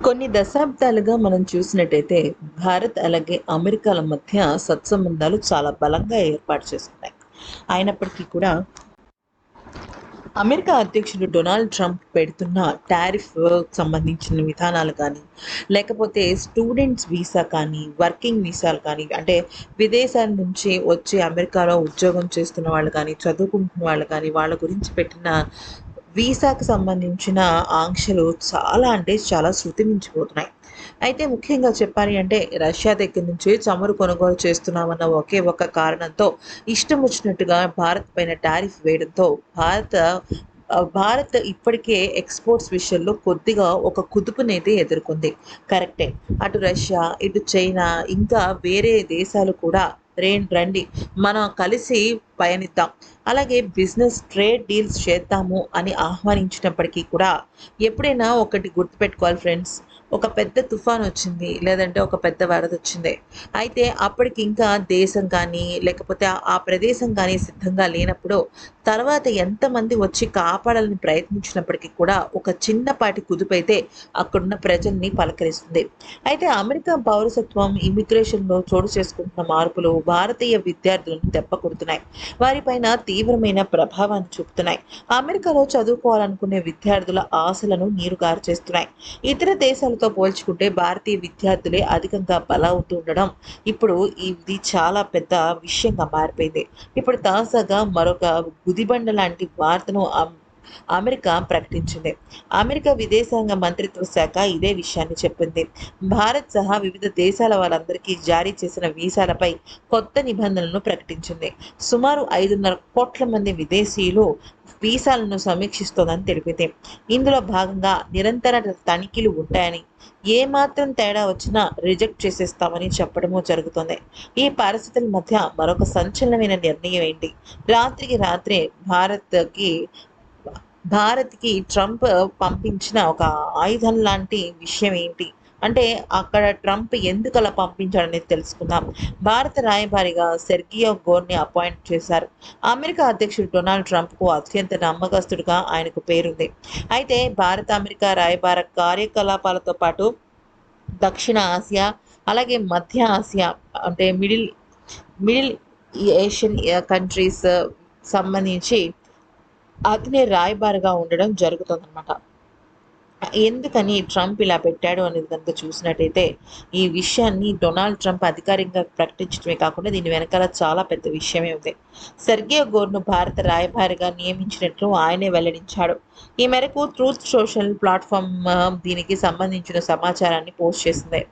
కొన్ని దశాబ్దాలుగా మనం చూసినట్టయితే భారత్ అలాగే అమెరికాల మధ్య సత్సంబంధాలు చాలా బలంగా ఏర్పాటు చేసుకున్నాయి. అయినప్పటికీ కూడా అమెరికా అధ్యక్షుడు డొనాల్డ్ ట్రంప్ పెడుతున్న టారిఫ్ సంబంధించిన విధానాలు కానీ లేకపోతే స్టూడెంట్స్ వీసా కానీ వర్కింగ్ వీసాలు కానీ అంటే విదేశాల నుంచి వచ్చి అమెరికాలో ఉద్యోగం చేస్తున్న వాళ్ళు కానీ చదువుకుంటున్న వాళ్ళు కానీ వాళ్ళ గురించి పెట్టిన వీసాకు సంబంధించిన ఆంక్షలు చాలా అంటే చాలా శృతి మించిపోతున్నాయి. అయితే ముఖ్యంగా చెప్పాలి అంటే రష్యా దగ్గర నుంచి చమురు కొనుగోలు చేస్తున్నామన్న ఒకే ఒక కారణంతో ఇష్టం వచ్చినట్టుగా భారత్ పైన టారిఫ్ వేయడంతో భారత భారత్ ఇప్పటికే ఎక్స్పోర్ట్స్ విషయంలో కొద్దిగా ఒక కుదుపునైతే ఎదుర్కొంది. కరెక్టే. అటు రష్యా ఇటు చైనా ఇంకా వేరే దేశాలు కూడా రండి. మనం కలిసి పయనిద్దాం. అలాగే బిజినెస్ ట్రేడ్ డీల్స్ చేద్దాము అని ఆహ్వానించినప్పటికీ కూడా ఎప్పుడైనా ఒకటి గుర్తుపెట్టుకోవాలి ఫ్రెండ్స్. ఒక పెద్ద తుఫాన్ వచ్చింది లేదంటే ఒక పెద్ద వరద వచ్చింది అయితే అప్పటికి ఇంకా దేశం కానీ లేకపోతే ఆ- ప్రదేశం కానీ సిద్ధంగా లేనప్పుడు తర్వాత ఎంతమంది వచ్చి కాపాడాలని ప్రయత్నించినప్పటికీ కూడా ఒక చిన్నపాటి కుదుపైతే అక్కడున్న ప్రజల్ని పలకరిస్తుంది. అయితే అమెరికా పౌరసత్వం ఇమిగ్రేషన్లో చోటు చేసుకుంటున్న మార్పులు భారతీయ విద్యార్థులను దెబ్బ కొడుతున్నాయి. వారిపైన తీవ్రమైన ప్రభావాన్ని చూపుతున్నాయి. అమెరికాలో చదువుకోవాలనుకునే విద్యార్థుల ఆశలను నీరుగారు చేస్తున్నాయి. ఇతర చదువుతో పోల్చుకుంటే భారతీయ విద్యార్థులే అధికంగా బలవుతూ ఉండడం ఇప్పుడు ఇది చాలా పెద్ద విషయంగా మారిపోయింది. ఇప్పుడు తాజాగా మరొక గుదిబండ లాంటి వార్తను అమెరికా ప్రకటించింది. అమెరికా విదేశాంగ మంత్రిత్వ శాఖ ఇదే విషయాన్ని చెప్పింది. భారత్ సహా వివిధ దేశాల వాళ్ళందరికీ జారీ చేసిన వీసాలపై కొత్త నిబంధనలను ప్రకటించింది. సుమారు ఐదున్నర కోట్ల మంది విదేశీయులు వీసాలను సమీక్షిస్తోందని తెలిపింది. ఇందులో భాగంగా నిరంతర తనిఖీలు ఉంటాయని ఏ మాత్రం తేడా వచ్చినా రిజెక్ట్ చేసేస్తామని చెప్పడము జరుగుతుంది. ఈ పరిస్థితుల మధ్య మరొక సంచలనమైన నిర్ణయం ఏంటి? రాత్రికి రాత్రే భారత్కి భారత్కి ట్రంప్ పంపించిన ఒక ఆయుధం లాంటి విషయం ఏంటి? అంటే అక్కడ ట్రంప్ ఎందుకు అలా పంపించాడనేది తెలుసుకుందాం. భారత రాయబారిగా సెర్గియో గోర్ని అపాయింట్ చేశారు. అమెరికా అధ్యక్షుడు డొనాల్డ్ ట్రంప్కు అత్యంత నమ్మకస్తుడిగా ఆయనకు పేరుంది. అయితే భారత అమెరికా రాయబార కార్యకలాపాలతో పాటు దక్షిణ ఆసియా అలాగే మధ్య ఆసియా అంటే మిడిల్ మిడిల్ ఏషియన్ కంట్రీస్ సంబంధించి అతనే రాయబారిగా ఉండడం జరుగుతుందన్నమాట. ఎందుకని ట్రంప్ ఇలా పెట్టాడు అనేది కనుక చూసినట్టయితే ఈ విషయాన్ని డొనాల్డ్ ట్రంప్ అధికారికంగా ప్రకటించడమే కాకుండా దీని వెనకాల చాలా పెద్ద విషయమే ఉంది. సెర్గియో గోర్ను భారత రాయబారిగా నియమించినట్లు ఆయనే వెల్లడించాడు. ఈ మేరకు ట్రూత్ సోషల్ ప్లాట్ఫామ్ దీనికి సంబంధించిన సమాచారాన్ని పోస్ట్ చేసింది.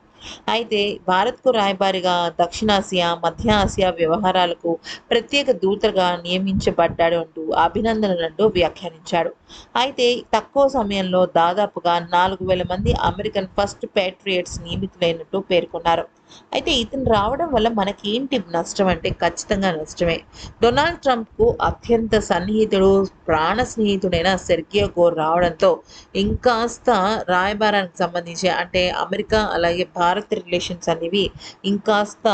అయితే భారత్కు రాయబారిగా దక్షిణాసియా మధ్య ఆసియా వ్యవహారాలకు ప్రత్యేక దూతగా నియమించబడ్డాడు అంటూ అభినందనలంటూ వ్యాఖ్యానించాడు. అయితే తక్కువ సమయంలో దాదాపుగా నాలుగు వేల మంది అమెరికన్ ఫస్ట్ పేట్రియట్స్ నియమితులైనట్టు పేర్కొన్నారు. అయితే ఇతను రావడం వల్ల మనకి ఏంటి నష్టం అంటే ఖచ్చితంగా నష్టమే. డొనాల్డ్ ట్రంప్కు అత్యంత సన్నిహితుడు ప్రాణ స్నేహితుడైన సెర్గియో గోర్ రావడంతో ఇంకాస్త రాయబారానికి సంబంధించి అంటే అమెరికా అలాగే భారత్ రిలేషన్స్ అనేవి ఇంకాస్త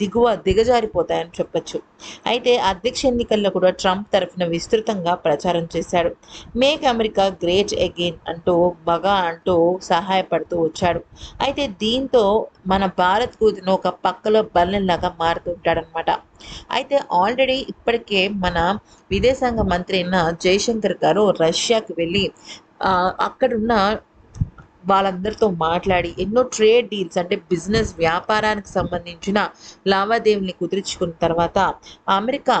దిగువ దిగజారిపోతాయని చెప్పొచ్చు. అయితే అధ్యక్ష ఎన్నికల్లో కూడా ట్రంప్ తరఫున విస్తృతంగా ప్రచారం చేశాడు. మేక్ అమెరికా గ్రేట్ అగైన్ అంటూ బగా అంటూ సహాయపడుతూ వచ్చాడు. అయితే దీంతో మన భారత్ ఇతను ఒక పక్కలో బల్లెంలాగా మారుతుంటాడనమాట అయితే ఆల్రెడీ ఇప్పటికే మన విదేశాంగ మంత్రి అయిన జయశంకర్ గారు రష్యాకి వెళ్ళి అక్కడున్న వాళ్ళందరితో మాట్లాడి ఎన్నో ట్రేడ్ డీల్స్ అంటే బిజినెస్ వ్యాపారానికి సంబంధించిన లావాదేవీల్ని కుదుర్చుకున్న తర్వాత అమెరికా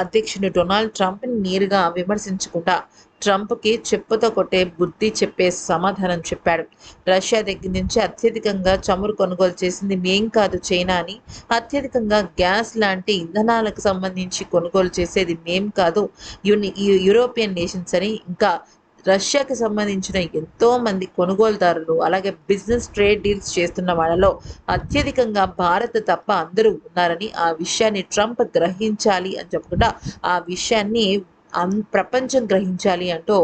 అధ్యక్షుడు డొనాల్డ్ ట్రంప్ని నేరుగా విమర్శించకుండా ట్రంప్కి చెప్పుతో కొట్టే బుద్ధి చెప్పే సమాధానం చెప్పాడు. రష్యా దగ్గర నుంచి అత్యధికంగా చమురు కొనుగోలు చేసింది మేం కాదు చైనా అని అత్యధికంగా గ్యాస్ లాంటి ఇంధనాలకు సంబంధించి కొనుగోలు చేసేది మేం కాదు యుని యూరోపియన్ నేషన్స్ అని ఇంకా రష్యాకి సంబంధించిన ఎంతో మంది కొనుగోలుదారులు అలాగే బిజినెస్ ట్రేడ్ డీల్స్ చేస్తున్న వాళ్ళలో అత్యధికంగా భారత్ తప్ప అందరూ ఉన్నారని ఆ విషయాన్ని ట్రంప్ గ్రహించాలి అని చెప్పకుండా ఆ విషయాన్ని అన్ ప్రపంచం గ్రహించాలి అంటూ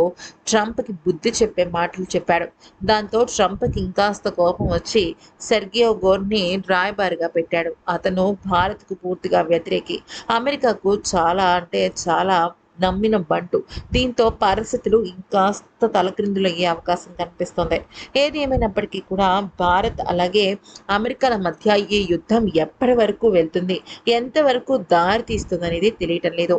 ట్రంప్కి బుద్ధి చెప్పే మాటలు చెప్పాడు. దాంతో ట్రంప్కి ఇంకాస్త కోపం వచ్చి సెర్గియో గోర్ని రాయబారిగా పెట్టాడు. అతను భారత్కు పూర్తిగా వ్యతిరేకి. అమెరికాకు చాలా అంటే చాలా నమ్మిన బంటు. దీంతో పరిస్థితులు ఇంకాస్త తలక్రిందులయ్యే అవకాశం కనిపిస్తుంది. ఏది ఏమైనప్పటికీ కూడా భారత్ అలాగే అమెరికాల మధ్య ఈ యుద్ధం ఎప్పటి వరకు వెళ్తుంది? ఎంతవరకు దారి తీస్తుంది అనేది తెలియటం లేదు.